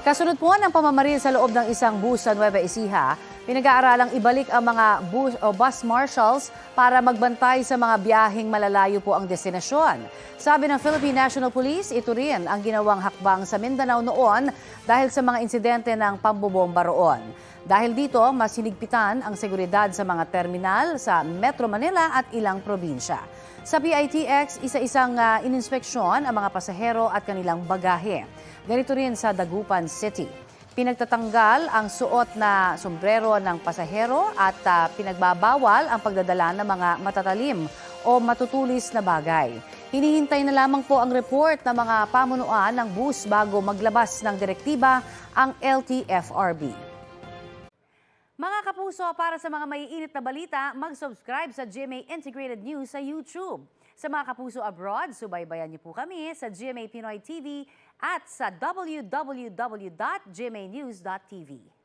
Kasunod po ng pamamaril sa loob ng isang bus sa Nueva Ecija, pinag-aaralang ibalik ang mga bus, o bus marshals para magbantay sa mga biyaheng malalayo po ang destinasyon. Sabi ng Philippine National Police, ito rin ang ginawang hakbang sa Mindanao noon dahil sa mga insidente ng pambobomba roon. Dahil dito, mas hinigpitan ang seguridad sa mga terminal sa Metro Manila at ilang probinsya. Sa PITX, isa-isang ah, ininspeksyon ang mga pasahero at kanilang bagahe. Ganito rin sa Dagupan City. Pinagtatanggal ang suot na sombrero ng pasahero at ah, pinagbabawal ang pagdadala ng mga matatalim o matutulis na bagay. Hinihintay na lamang po ang report ng mga pamunuan ng bus bago maglabas ng direktiba ang LTFRB. Kapuso, para sa mga maiinit na balita, mag-subscribe sa GMA Integrated News sa YouTube. Sa mga kapuso abroad, subaybayan niyo po kami sa GMA Pinoy TV at sa www.gmanews.tv.